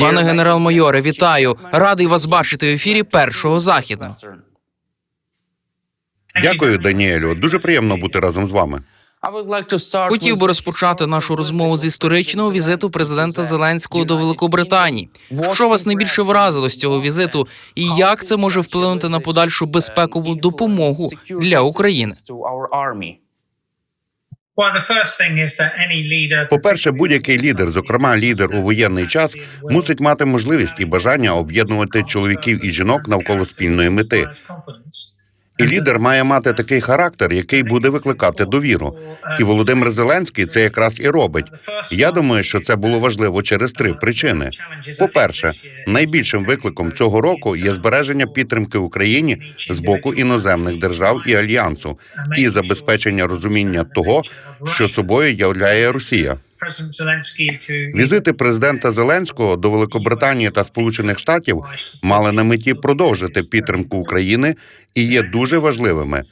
Пане генерал-майоре, вітаю! Радий вас бачити в ефірі першого західного. Дякую, Даніелю. Дуже приємно бути разом з вами. Хотів би розпочати нашу розмову з історичного візиту президента Зеленського до Великобританії. Що вас найбільше вразило з цього візиту, і як це може вплинути на подальшу безпекову допомогу для України? По-перше, будь-який лідер, зокрема лідер у воєнний час, мусить мати можливість і бажання об'єднувати чоловіків і жінок навколо спільної мети. І лідер має мати такий характер, який буде викликати довіру. І Володимир Зеленський це якраз і робить. Я думаю, що це було важливо через три причини. По-перше, найбільшим викликом цього року є збереження підтримки Україні з боку іноземних держав і альянсу, і забезпечення розуміння того, що собою являє Росія. Візити президента Зеленського до Великобританії та Сполучених Штатів мали на меті продовжити підтримку України і є дуже важливими.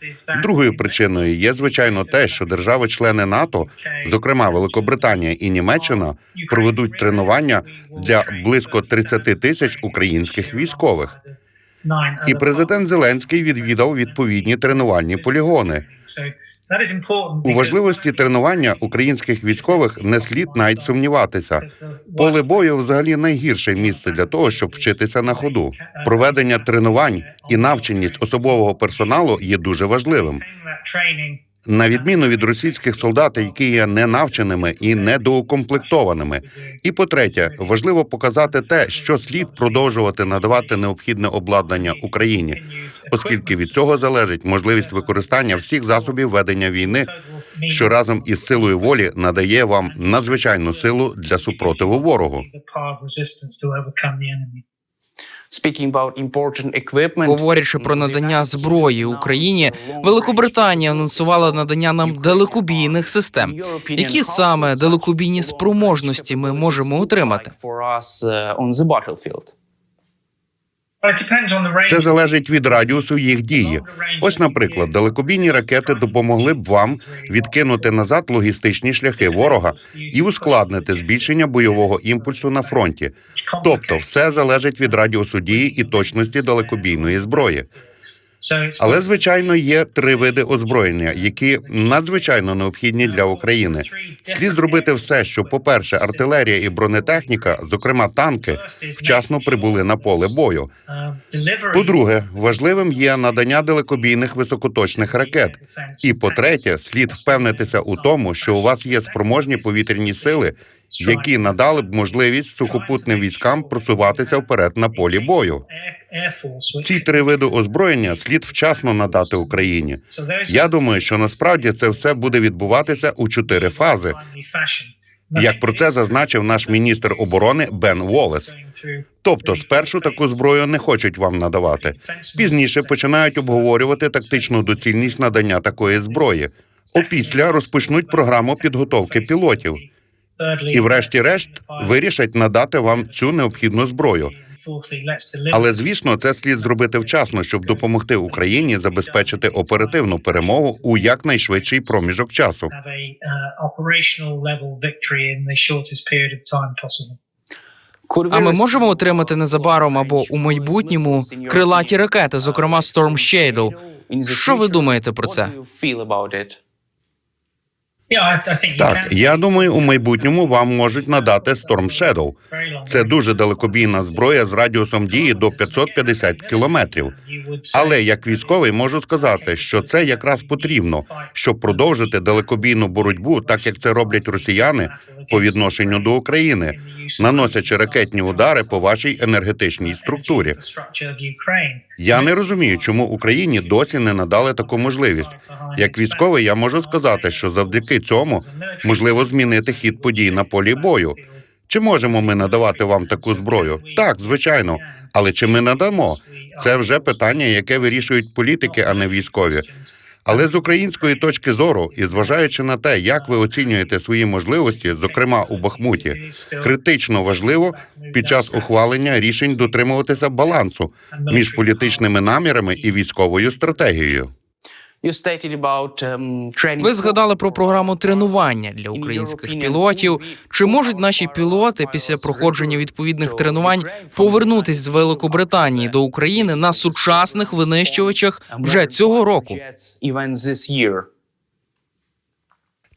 Другою причиною є звичайно те, що держави-члени НАТО, зокрема Великобританія і Німеччина, проведуть тренування для близько 30 тисяч українських військових. І президент Зеленський відвідав відповідні тренувальні полігони. У важливості тренування українських військових не слід навіть сумніватися. Поле бою взагалі найгірше місце для того, щоб вчитися на ходу. Проведення тренувань і навченість особового персоналу є дуже важливим. На відміну від російських солдат, які є ненавченими і недоукомплектованими. І по-третє, важливо показати те, що слід продовжувати надавати необхідне обладнання Україні, оскільки від цього залежить можливість використання всіх засобів ведення війни, що разом із силою волі надає вам надзвичайну силу для супротиву ворогу. Говорячи про надання зброї Україні, Великобританія анонсувала надання нам далекобійних систем. Які саме далекобійні спроможності ми можемо отримати? Це залежить від радіусу їх дії. Ось, наприклад, далекобійні ракети допомогли б вам відкинути назад логістичні шляхи ворога і ускладнити збільшення бойового імпульсу на фронті. Тобто, все залежить від радіусу дії і точності далекобійної зброї. Але звичайно є три види озброєння, які надзвичайно необхідні для України. Слід зробити все, щоб, по-перше, артилерія і бронетехніка, зокрема танки, вчасно прибули на поле бою. По-друге, важливим є надання далекобійних високоточних ракет. І по-третє, слід впевнитися у тому, що у вас є спроможні повітряні сили, які надали б можливість сухопутним військам просуватися вперед на полі бою. Ці три види озброєння слід вчасно надати Україні. Я думаю, що насправді це все буде відбуватися у чотири фази. Як про це зазначив наш міністр оборони Бен Волес. Тобто, спершу таку зброю не хочуть вам надавати. Пізніше починають обговорювати тактичну доцільність надання такої зброї. Опісля розпочнуть програму підготовки пілотів. І, врешті-решт, вирішать надати вам цю необхідну зброю. Але звісно, це слід зробити вчасно, щоб допомогти Україні забезпечити оперативну перемогу у якнайшвидший проміжок часу. А ми можемо отримати незабаром або у майбутньому крилаті ракети, зокрема Storm Shadow. Що ви думаєте про це? Так, я думаю, у майбутньому вам можуть надати Storm Shadow. Це дуже далекобійна зброя з радіусом дії до 550 кілометрів. Але як військовий можу сказати, що це якраз потрібно, щоб продовжити далекобійну боротьбу, так як це роблять росіяни по відношенню до України, наносячи ракетні удари по вашій енергетичній структурі. Я не розумію, чому Україні досі не надали таку можливість. Як військовий, я можу сказати, що завдяки цьому можливо змінити хід подій на полі бою. Чи можемо ми надавати вам таку зброю? Так, звичайно. Але чи ми надамо? Це вже питання, яке вирішують політики, а не військові. Але з української точки зору, і зважаючи на те, як ви оцінюєте свої можливості, зокрема у Бахмуті, критично важливо під час ухвалення рішень дотримуватися балансу між політичними намірами і військовою стратегією. Ви згадали про програму тренування для українських пілотів. Чи можуть наші пілоти після проходження відповідних тренувань повернутись з Великобританії до України на сучасних винищувачах вже цього року?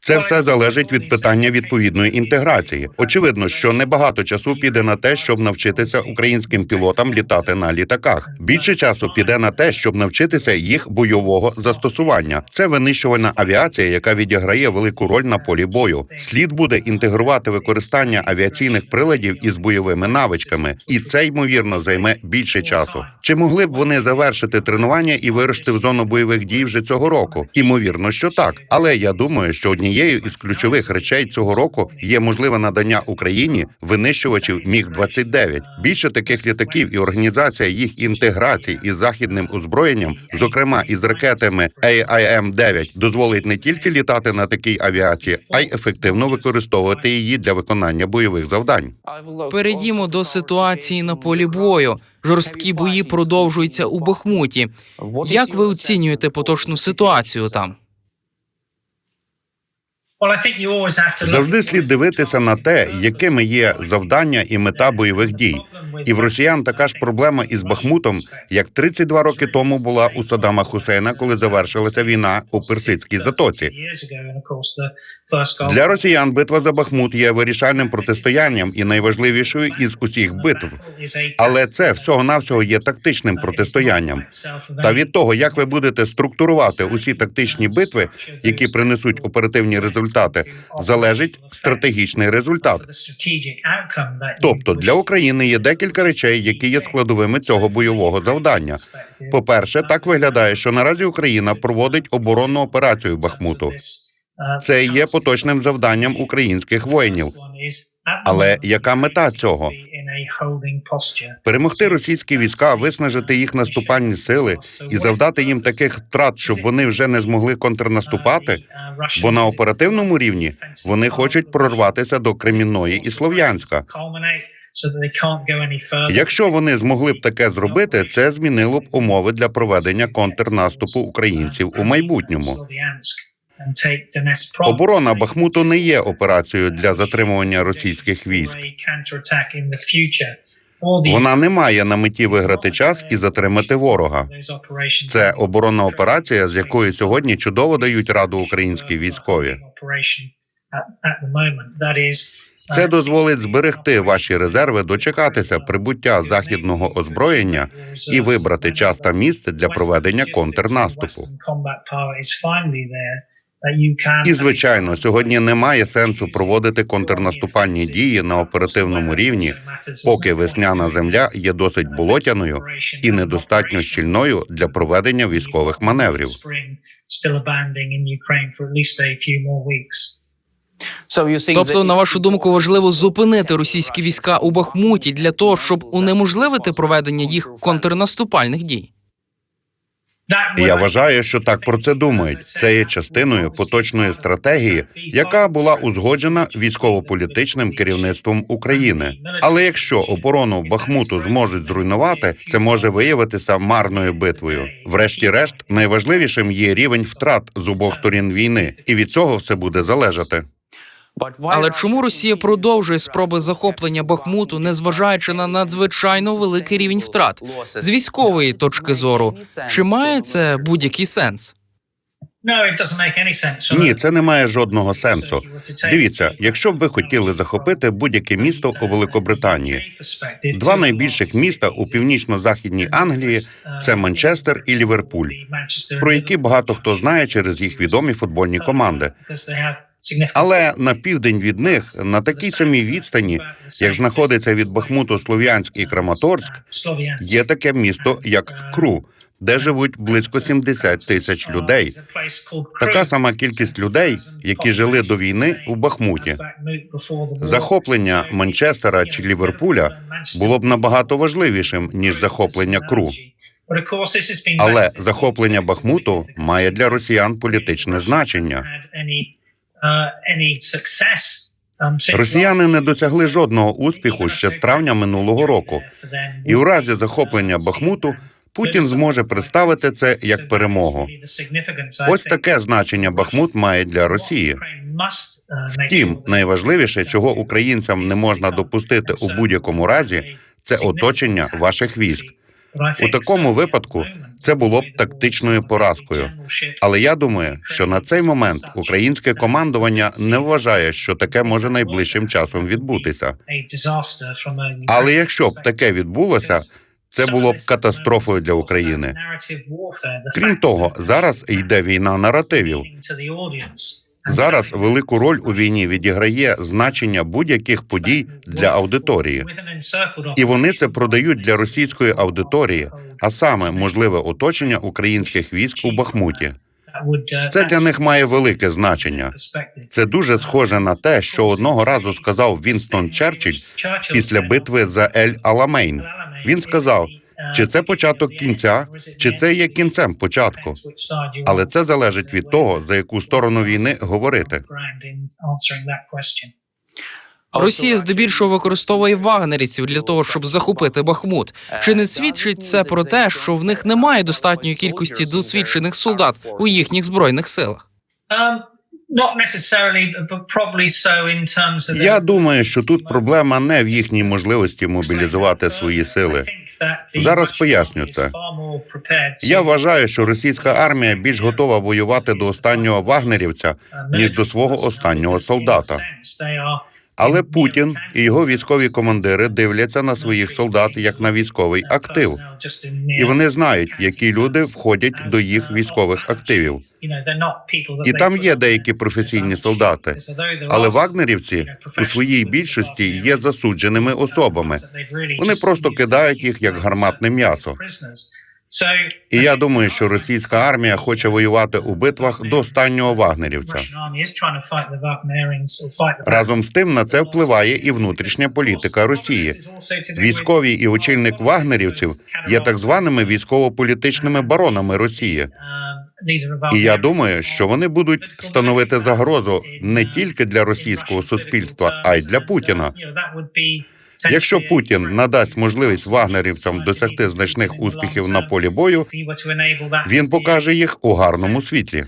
Це все залежить від питання відповідної інтеграції. Очевидно, що небагато часу піде на те, щоб навчитися українським пілотам літати на літаках. Більше часу піде на те, щоб навчитися їх бойового застосування. Це винищувальна авіація, яка відіграє велику роль на полі бою. Слід буде інтегрувати використання авіаційних приладів із бойовими навичками, і це ймовірно займе більше часу. Чи могли б вони завершити тренування і вирушити в зону бойових дій вже цього року? Імовірно, що так. Але я думаю, що однією із ключових речей цього року є можливе надання Україні винищувачів Міг 29 Більше таких літаків і організація їх інтеграції із західним озброєнням, зокрема із ракетами AIM-9, дозволить не тільки літати на такій авіації, а й ефективно використовувати її для виконання бойових завдань. Перейдімо до ситуації на полі бою. Жорсткі бої продовжуються у Бахмуті. Як ви оцінюєте поточну ситуацію там? Завжди слід дивитися на те, якими є завдання і мета бойових дій. І в росіян така ж проблема із Бахмутом, як 32 роки тому була у Саддама Хусейна, коли завершилася війна у Персидській затоці. Для росіян битва за Бахмут є вирішальним протистоянням і найважливішою із усіх битв. Але це всього навсього є тактичним протистоянням. Та від того, як ви будете структурувати усі тактичні битви, які принесуть оперативні результати, залежить стратегічний результат. Тобто для України є декілька речей, які є складовими цього бойового завдання. По-перше, так виглядає, що наразі Україна проводить оборонну операцію Бахмуту. Це є поточним завданням українських воїнів. Але яка мета цього? Перемогти російські війська, виснажити їх наступальні сили і завдати їм таких втрат, щоб вони вже не змогли контрнаступати. Бо на оперативному рівні вони хочуть прорватися до Кремінної і Слов'янська. Якщо вони змогли б таке зробити, це змінило б умови для проведення контрнаступу українців у майбутньому. Оборона Бахмуту не є операцією для затримування російських військ. Вона не має на меті виграти час і затримати ворога. Це оборонна операція, з якою сьогодні чудово дають раду українські військові. Це дозволить зберегти ваші резерви, дочекатися прибуття західного озброєння і вибрати час та місце для проведення контрнаступу. І звичайно, сьогодні немає сенсу проводити контрнаступальні дії на оперативному рівні, поки весняна земля є досить болотяною і недостатньо щільною для проведення військових маневрів. Тобто, на вашу думку, важливо зупинити російські війська у Бахмуті для того, щоб унеможливити проведення їх контрнаступальних дій. Я вважаю, що так про це думають. Це є частиною поточної стратегії, яка була узгоджена військово-політичним керівництвом України. Але якщо оборону Бахмуту зможуть зруйнувати, це може виявитися марною битвою. Врешті-решт, найважливішим є рівень втрат з обох сторін війни, і від цього все буде залежати. Але чому Росія продовжує спроби захоплення Бахмуту, незважаючи на надзвичайно великий рівень втрат з військової точки зору? Чи має це будь-який сенс? Ні, це не має жодного сенсу. Дивіться, якщо б ви хотіли захопити будь-яке місто у Великобританії, два найбільших міста у північно-західній Англії це Манчестер і Ліверпуль, про які багато хто знає через їх відомі футбольні команди. Але на південь від них, на такій самій відстані, як знаходиться від Бахмуту Слов'янськ і Краматорськ, є таке місто, як Кру, де живуть близько 70 тисяч людей. Така сама кількість людей, які жили до війни у Бахмуті. Захоплення Манчестера чи Ліверпуля було б набагато важливішим ніж захоплення Кру. Але захоплення Бахмуту має для росіян політичне значення. Росіяни не досягли жодного успіху ще з травня минулого року, і у разі захоплення Бахмуту Путін зможе представити це як перемогу. Ось таке значення Бахмут має для Росії. Втім, найважливіше, чого українцям не можна допустити у будь-якому разі, це оточення ваших військ. У такому випадку Це було б тактичною поразкою. Але я думаю, що на цей момент українське командування не вважає, що таке може найближчим часом відбутися. Але якщо б таке відбулося, це було б катастрофою для України. Крім того, зараз йде війна наративів. Зараз велику роль у війні відіграє значення будь-яких подій для аудиторії, і вони це продають для російської аудиторії, а саме можливе оточення українських військ у Бахмуті. Це для них має велике значення. Це дуже схоже на те, що одного разу сказав Вінстон Черчилль після битви за Ель Аламейн. Він сказав, чи це початок кінця, чи це є кінцем початку. Але це залежить від того, за яку сторону війни говорити. Росія здебільшого використовує вагнерівців для того, щоб захопити Бахмут. Чи не свідчить це про те, що в них немає достатньої кількості досвідчених солдат у їхніх збройних силах? Я думаю, що тут проблема не в їхній можливості мобілізувати свої сили. Зараз поясню це. Я вважаю, що російська армія більш готова воювати до останнього вагнерівця, ніж до свого останнього солдата. Але Путін і його військові командири дивляться на своїх солдат як на військовий актив, і вони знають, які люди входять до їх військових активів. І там є деякі професійні солдати, але вагнерівці у своїй більшості є засудженими особами. Вони просто кидають їх як гарматне м'ясо. І я думаю, що російська армія хоче воювати у битвах до останнього вагнерівця. Разом з тим на це впливає і внутрішня політика Росії. Військові і очільник вагнерівців є так званими військово-політичними баронами Росії. І я думаю, що вони будуть становити загрозу не тільки для російського суспільства, а й для Путіна. Якщо Путін надасть можливість вагнерівцям досягти значних успіхів на полі бою, він покаже їх у гарному світлі.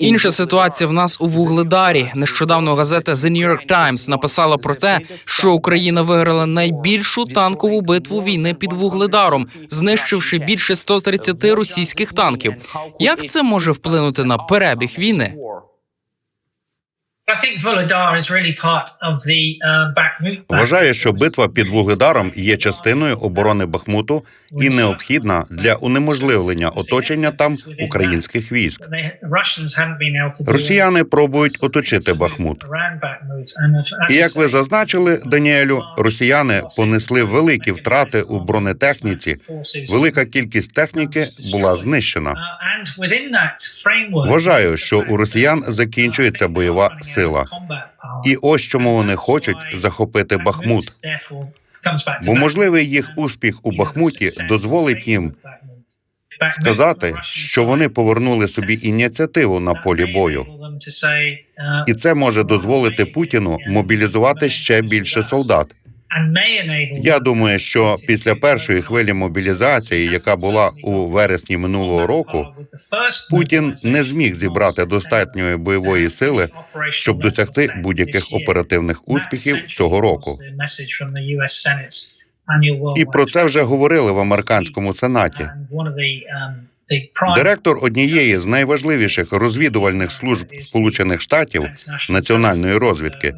Інша ситуація в нас у Вугледарі. Нещодавно газета The New York Times написала про те, що Україна виграла найбільшу танкову битву війни під Вугледаром, знищивши більше 130 російських танків. Як це може вплинути на перебіг війни? Вважаю, що битва під Вугледаром є частиною оборони Бахмуту і необхідна для унеможливлення оточення там українських військ. Росіяни пробують оточити Бахмут. І як ви зазначили, Даніелю, росіяни понесли великі втрати у бронетехніці. Велика кількість техніки була знищена. Вважаю, що у росіян закінчується бойова сила, І ось чому вони хочуть захопити Бахмут. Бо можливий їх успіх у Бахмуті дозволить їм сказати, що вони повернули собі ініціативу на полі бою. І це може дозволити Путіну мобілізувати ще більше солдат. Я думаю, що після першої хвилі мобілізації, яка була у вересні минулого року, Путін не зміг зібрати достатньої бойової сили, щоб досягти будь-яких оперативних успіхів цього року. І про це вже говорили в американському сенаті. Директор однієї з найважливіших розвідувальних служб Сполучених Штатів національної розвідки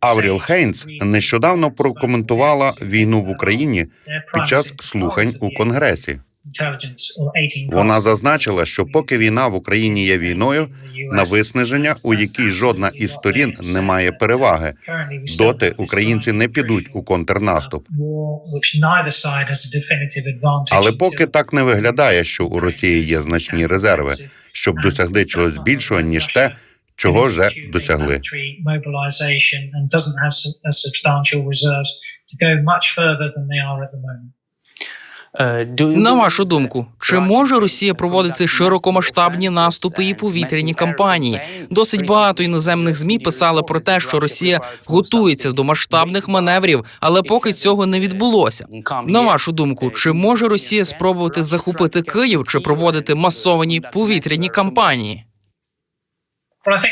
Авріл Хейнс нещодавно прокоментувала війну в Україні під час слухань у Конгресі. Вона зазначила, що поки війна в Україні є війною, на виснаження, у якій жодна із сторін не має переваги, доти українці не підуть у контрнаступ. Але поки так не виглядає, що у Росії є значні резерви, щоб досягти чогось більшого ніж те, чого вже досягли. На вашу думку, чи може Росія проводити широкомасштабні наступи і повітряні кампанії? Досить багато іноземних змі писали про те, що Росія готується до масштабних маневрів, але поки цього не відбулося. На вашу думку, чи може Росія спробувати захопити Київ чи проводити масовані повітряні кампанії?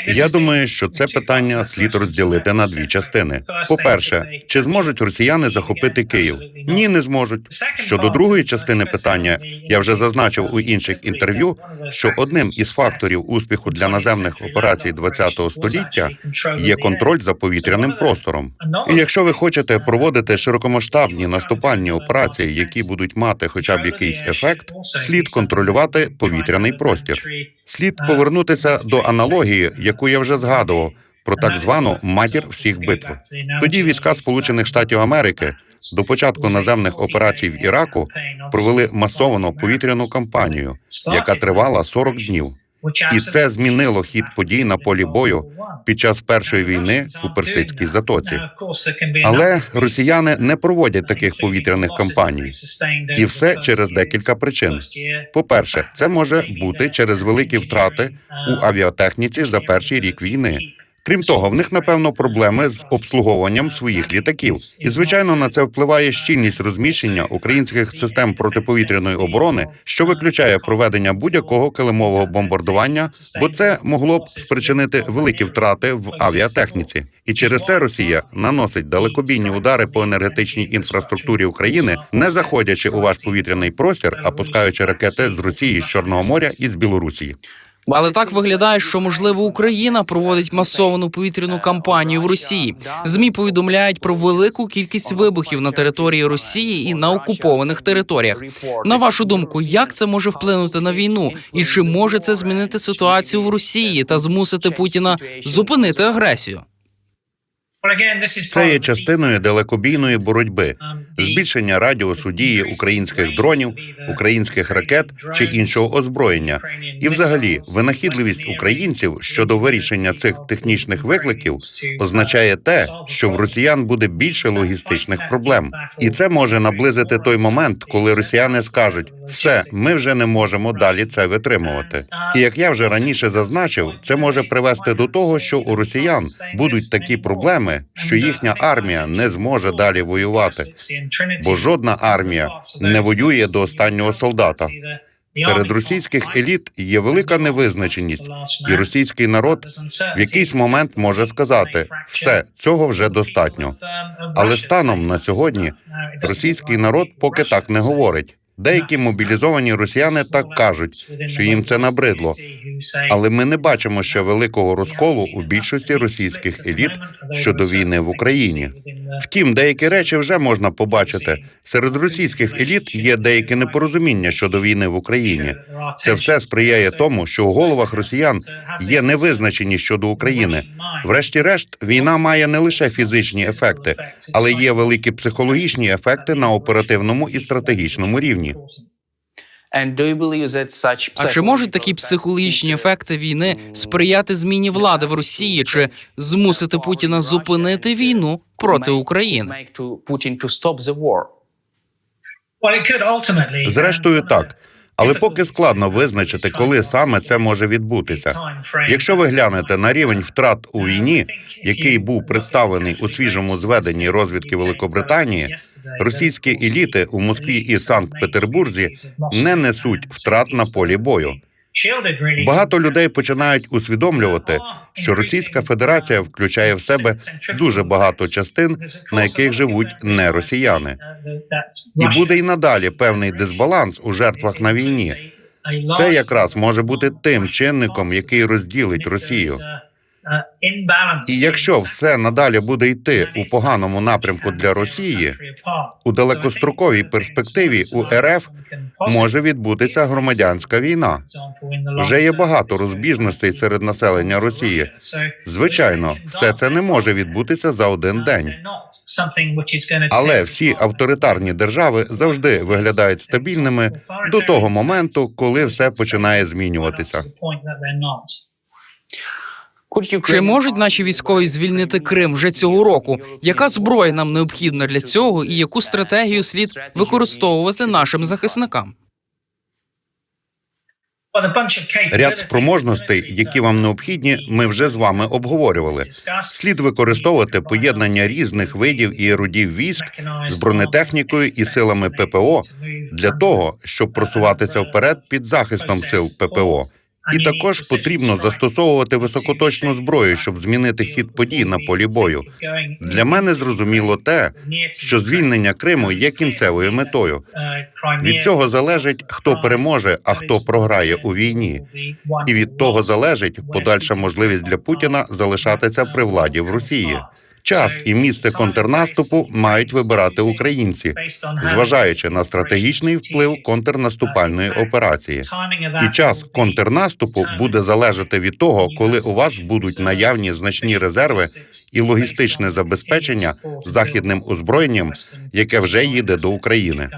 Я думаю, що це питання слід розділити на дві частини. По-перше, чи зможуть росіяни захопити Київ? Ні, не зможуть. Щодо другої частини питання, я вже зазначив у інших інтерв'ю, що одним із факторів успіху для наземних операцій ХХ століття є контроль за повітряним простором. І якщо ви хочете проводити широкомасштабні наступальні операції, які будуть мати хоча б якийсь ефект, слід контролювати повітряний простір. Слід повернутися до аналогії, яку я вже згадував, про так звану матір всіх битв. Тоді війська Сполучених Штатів Америки до початку наземних операцій в Іраку провели масовану повітряну кампанію, яка тривала 40 днів. І це змінило хід подій на полі бою під час першої війни у Персидській затоці. Але росіяни не проводять таких повітряних кампаній, і все через декілька причин. По-перше, це може бути через великі втрати у авіатехніці за перший рік війни. Крім того, в них напевно проблеми з обслуговуванням своїх літаків, і звичайно на це впливає щільність розміщення українських систем протиповітряної оборони, що виключає проведення будь-якого килимового бомбардування, бо це могло б спричинити великі втрати в авіатехніці. І через те Росія наносить далекобійні удари по енергетичній інфраструктурі України, не заходячи у ваш повітряний простір, а пускаючи ракети з Росії, з Чорного моря і з Білорусі. Але так виглядає, що можливо Україна проводить масовану повітряну кампанію в Росії. Змі повідомляють про велику кількість вибухів на території Росії і на окупованих територіях. На вашу думку, як це може вплинути на війну, і чи може це змінити ситуацію в Росії та змусити Путіна зупинити агресію? Це є частиною далекобійної боротьби, збільшення радіусу дії українських дронів, українських ракет чи іншого озброєння, і, взагалі, винахідливість українців щодо вирішення цих технічних викликів означає те, що в росіян буде більше логістичних проблем, і це може наблизити той момент, коли росіяни скажуть: все, ми вже не можемо далі це витримувати. І як я вже раніше зазначив, це може привести до того, що у росіян будуть такі проблеми, що їхня армія не зможе далі воювати, бо жодна армія не воює до останнього солдата. Серед російських еліт є велика невизначеність, і російський народ в якийсь момент може сказати: все цього вже достатньо. Але станом на сьогодні російський народ поки так не говорить. Деякі мобілізовані росіяни так кажуть, що їм це набридло. Але ми не бачимо ще великого розколу у більшості російських еліт щодо війни в Україні. Втім, деякі речі вже можна побачити. Серед російських еліт є деякі непорозуміння щодо війни в Україні. Це все сприяє тому, що у головах росіян є невизначеність щодо України. Врешті-решт, війна має не лише фізичні ефекти, але є великі психологічні ефекти на оперативному і стратегічному рівні. А чи можуть такі психологічні ефекти війни сприяти зміні влади в Росії чи змусити Путіна зупинити війну проти України? Зрештою, так. Але поки складно визначити, коли саме це може відбутися. Якщо ви глянете на рівень втрат у війні, який був представлений у свіжому зведенні розвідки Великобританії, російські еліти у Москві і Санкт-Петербурзі не несуть втрат на полі бою. Багато людей починають усвідомлювати, що Російська Федерація включає в себе дуже багато частин, на яких живуть не росіяни, і буде й надалі певний дисбаланс у жертвах на війні. Це якраз може бути тим чинником, який розділить Росію. І якщо все надалі буде йти у поганому напрямку для Росії, у далекостроковій перспективі у РФ може відбутися громадянська війна. Вже є багато розбіжностей серед населення Росії. Звичайно, все це не може відбутися за один день. Але всі авторитарні держави завжди виглядають стабільними до того моменту, коли все починає змінюватися. Чи можуть наші військові звільнити Крим вже цього року? Яка зброя нам необхідна для цього, і яку стратегію слід використовувати нашим захисникам? Ряд спроможностей, які вам необхідні, ми вже з вами обговорювали. Слід використовувати поєднання різних видів і родів військ з бронетехнікою і силами ППО для того, щоб просуватися вперед під захистом сил ППО. І також потрібно застосовувати високоточну зброю, щоб змінити хід подій на полі бою. Для мене зрозуміло те, що звільнення Криму є кінцевою метою. Від цього залежить, хто переможе, а хто програє у війні. І від того залежить подальша можливість для Путіна залишатися при владі в Росії. Час і місце контрнаступу мають вибирати українці, зважаючи на стратегічний вплив контрнаступальної операції. І час контрнаступу буде залежати від того, коли у вас будуть наявні значні резерви і логістичне забезпечення західним озброєнням, яке вже їде до України.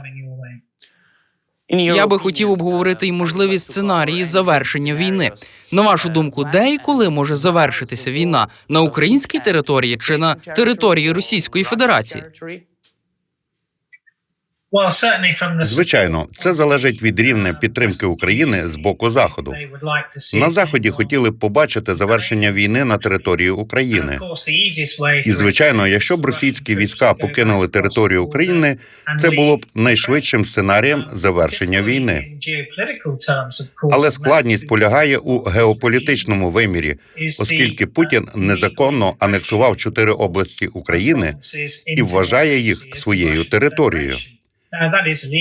Я би хотів обговорити й можливі сценарії завершення війни. На вашу думку, де і коли може завершитися війна на українській території чи на території Російської Федерації? Звичайно, це залежить від рівня підтримки України з боку заходу. На заході хотіли б побачити завершення війни на території України. І звичайно, якщо б російські війська покинули територію України, це було б найшвидшим сценарієм завершення війни. Але складність полягає у геополітичному вимірі, оскільки Путін незаконно анексував чотири області України і вважає їх своєю територією.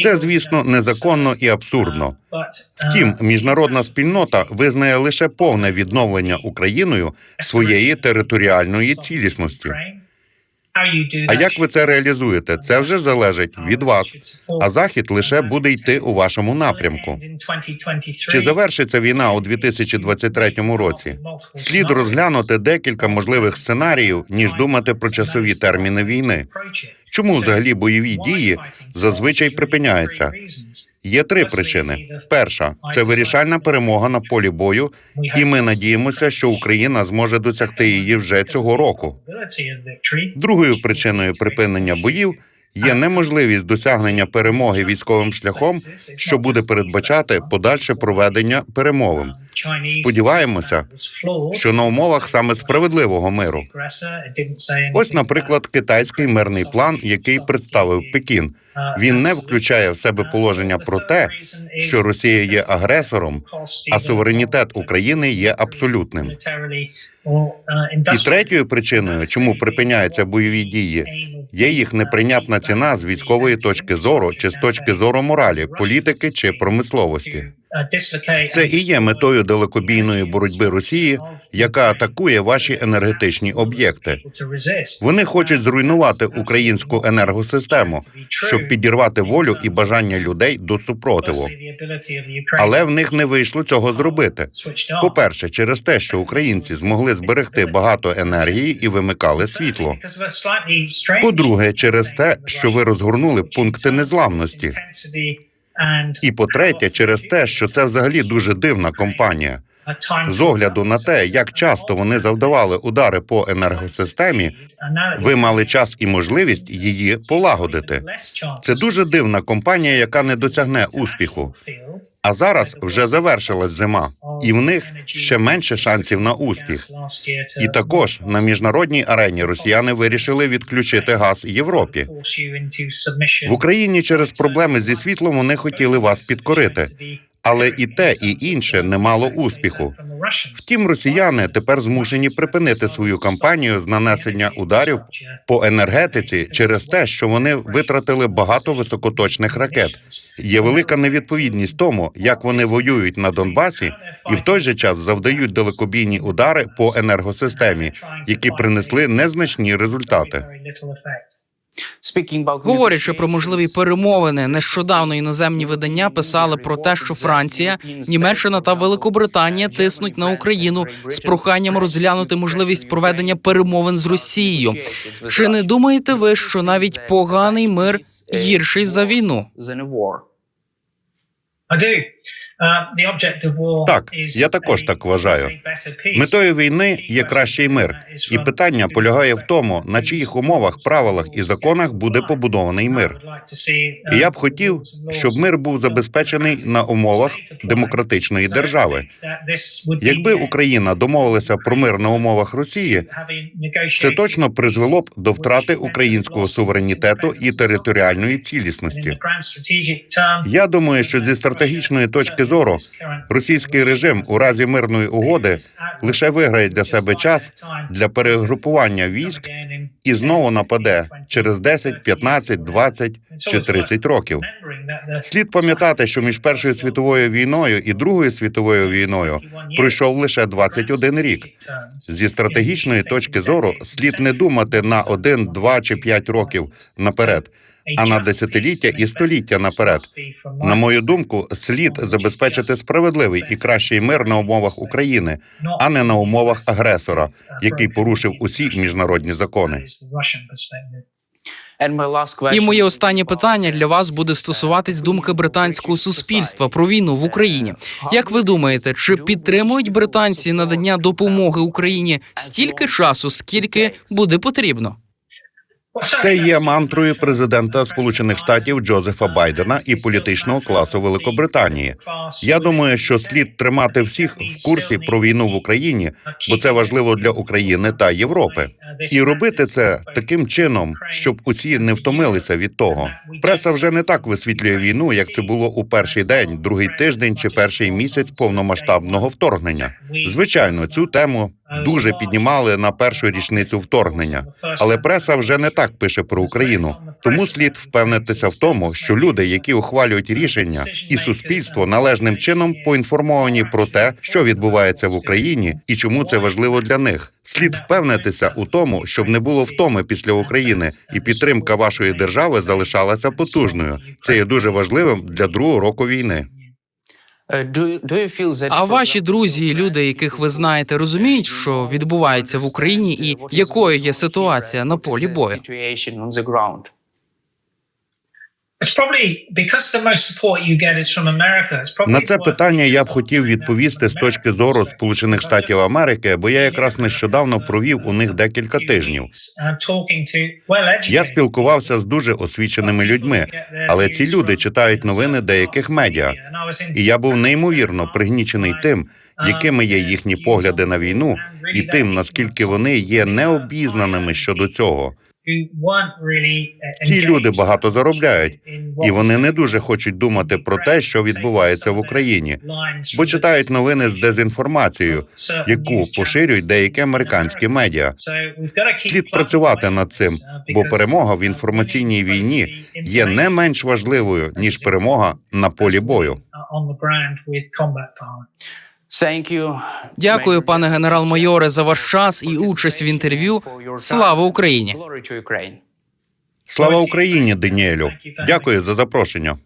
Це, звісно, незаконно і абсурдно. Втім, міжнародна спільнота визнає лише повне відновлення Україною своєї територіальної цілісності. А як ви це реалізуєте? Це вже залежить від вас. А захід лише буде йти у вашому напрямку. Чи завершиться війна у 2023 році? Слід розглянути декілька можливих сценаріїв, ніж думати про часові терміни війни. Чому взагалі бойові дії зазвичай припиняються? Є три причини: перша це вирішальна перемога на полі бою, і ми надіємося, що Україна зможе досягти її вже цього року. Другою причиною припинення боїв є неможливість досягнення перемоги військовим шляхом, що буде передбачати подальше проведення перемовин. Сподіваємося, що на умовах саме справедливого миру. Ось, наприклад, китайський мирний план, який представив Пекін. Він не включає в себе положення про те, що Росія є агресором, а суверенітет України є абсолютним. І третьою причиною, чому припиняються бойові дії, є їх неприйнятна ціна з військової точки зору чи з точки зору моралі, політики чи промисловості. Це і є метою далекобійної боротьби Росії, яка атакує ваші енергетичні об'єкти. Вони хочуть зруйнувати українську енергосистему, щоб підірвати волю і бажання людей до супротиву. Але в них не вийшло цього зробити. По-перше, через те, що українці змогли зберегти багато енергії і вимикали світло. По-друге, через те, що ви розгорнули пункти незламності. І по-третє, через те, що це взагалі дуже дивна компанія. З огляду на те, як часто вони завдавали удари по енергосистемі, ви мали час і можливість її полагодити. Це дуже дивна компанія, яка не досягне успіху. А зараз вже завершилась зима, і в них ще менше шансів на успіх. І також на міжнародній арені росіяни вирішили відключити газ Європі. В Україні через проблеми зі світлом вони хотіли вас підкорити. Але і те, і інше не мало успіху. Втім, росіяни тепер змушені припинити свою кампанію з нанесення ударів по енергетиці через те, що вони витратили багато високоточних ракет. Є велика невідповідність тому, як вони воюють на Донбасі, і в той же час завдають далекобійні удари по енергосистемі, які принесли незначні результати. Говорячи про можливі перемовини, нещодавно іноземні видання писали про те, що Франція, Німеччина та Великобританія тиснуть на Україну з проханням розглянути можливість проведення перемовин з Росією. Чи не думаєте ви, що навіть поганий мир гірший за війну? Так, я також так вважаю. Метою війни є кращий мир, і питання полягає в тому, на чиїх умовах, правилах і законах буде побудований мир. І я б хотів, щоб мир був забезпечений на умовах демократичної держави. Якби Україна домовилася про мир на умовах Росії, це точно призвело б до втрати українського суверенітету і територіальної цілісності. Я думаю, що зі стратегічної точки зору російський режим у разі мирної угоди лише виграє для себе час для перегрупування військ і знову нападе через 10, 15, 20 чи 30 років. Слід пам'ятати, що між першою світовою війною і другою світовою війною пройшов лише 21 рік. Зі стратегічної точки зору слід не думати на один, два чи п'ять років наперед, а на десятиліття і століття наперед. На мою думку, слід забезпечити справедливий і кращий мир на умовах України, а не на умовах агресора, який порушив усі міжнародні закони. І моє останнє питання для вас буде стосуватись думки британського суспільства про війну в Україні. Як ви думаєте, чи підтримують британці надання допомоги Україні стільки часу, скільки буде потрібно? Це є мантрою президента Сполучених Штатів Джозефа Байдена і політичного класу Великобританії. Я думаю, що слід тримати всіх в курсі про війну в Україні, бо це важливо для України та Європи. І робити це таким чином, щоб усі не втомилися від того. Преса вже не так висвітлює війну, як це було у перший день, другий тиждень чи перший місяць повномасштабного вторгнення. Звичайно, цю тему дуже піднімали на першу річницю вторгнення, але преса вже не так пише про Україну. Тому слід впевнитися в тому, що люди, які ухвалюють рішення, і суспільство належним чином поінформовані про те, що відбувається в Україні і чому це важливо для них. Слід впевнитися у тому, щоб не було втоми після України, і підтримка вашої держави залишалася потужною. Це є дуже важливим для другого року війни. А ваші друзі, і люди, яких ви знаєте, розуміють, що відбувається в Україні, і якою є ситуація на полі бою? На це питання я б хотів відповісти з точки зору Сполучених Штатів Америки, бо я якраз нещодавно провів у них декілька тижнів. Я спілкувався з дуже освіченими людьми, але ці люди читають новини деяких медіа. І я був неймовірно пригнічений тим, якими є їхні погляди на війну, і тим, наскільки вони є необізнаними щодо цього. Ці люди багато заробляють, і вони не дуже хочуть думати про те, що відбувається в Україні, бо читають новини з дезінформацією, яку поширюють деякі американські медіа. Слід працювати над цим, бо перемога в інформаційній війні є не менш важливою ніж перемога на полі бою. Дякую, пане генерал-майоре, за ваш час і участь в інтерв'ю. Слава Україні! Слава Україні, Даніелю! Дякую за запрошення.